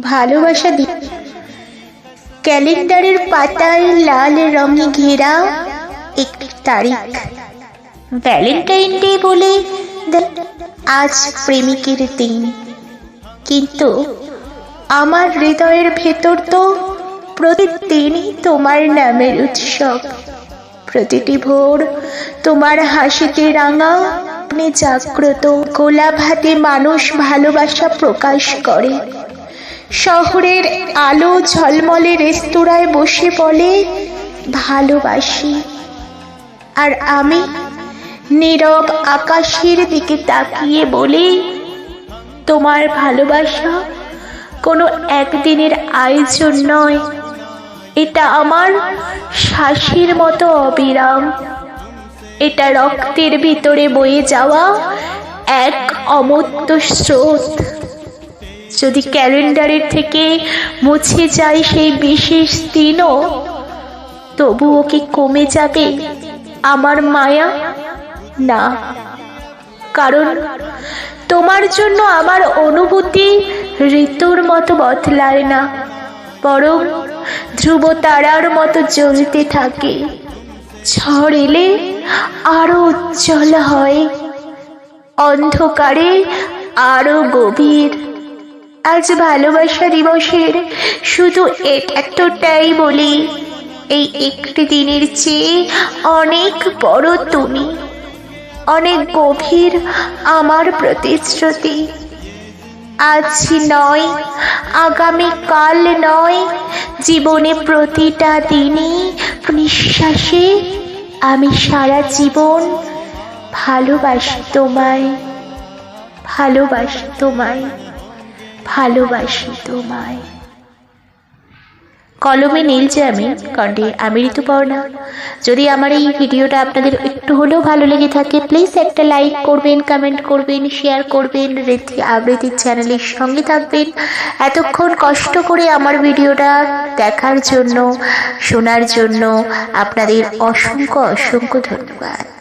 ভালোবাসা ক্যালেন্ডারের পাতায় লাল রঙে ঘেরা একটি তারিখ। ভ্যালেন্টাইন ডে বলে আজ প্রেমিকের দিন। কিন্তু আমার হৃদয়ের ভেতর তো প্রতিদিনই তোমার নামের উৎসব। প্রতিটি ভোর তোমার হাসিতে রাঙা আপনি জাগ্রত গোলাপ হাতে মানুষ ভালোবাসা প্রকাশ করে। শহরের আলো ঝলমলে রেস্তোরাঁয় বসে বলে, ভালোবাসি। আর আমি নীরব আকাশের দিকে তাকিয়ে বলি, তোমার ভালোবাসা কোনো একদিনের আয়োজন নয়। এটা আমার শ্বাসের মতো অবিরাম। এটা রক্তের ভিতরে বয়ে যাওয়া এক অমূর্ত স্রোত। যদি ক্যালেন্ডারের থেকে মুছে যায় সেই বিশেষ দিনও, তবুও কি কমে যাবে আমার মায়া? না। কারণ তোমার জন্য আমার অনুভূতি ঋতুর মতো বদলায় না, বরং ধ্রুব তারার মতো জ্বলতে থাকে। ঝড় এলে আরও উজ্জ্বল হয়। অন্ধকারে আরও গভীর। আজ ভালোবাসা দিবসের শুধু এতটাই বলি, এই একটি দিনের চেয়ে অনেক বড় তুমি। অনেক গভীর আমার প্রতিশ্রুতি। আজ নয় আগামী কাল নয়, জীবনে প্রতিটা দিনই নিঃশ্বাসে আমি সারা জীবন ভালোবাসি তোমায় ভালোবাসি তোমায় ভালোবাসি তোমায়। কলমে নীল যে আমি কণ্ঠে আমি ঋতুপর্ণা। যদি আমার এই ভিডিওটা আপনাদের একটু হলেও ভালো লেগে থাকে প্লিজ একটা লাইক করবেন কমেন্ট করবেন শেয়ার করবেন, রীতি আবৃত্তির চ্যানেলের সঙ্গে থাকবেন। এতক্ষণ কষ্ট করে আমার ভিডিওটা দেখার জন্য, শোনার জন্য আপনাদের অসংখ্য অসংখ্য ধন্যবাদ।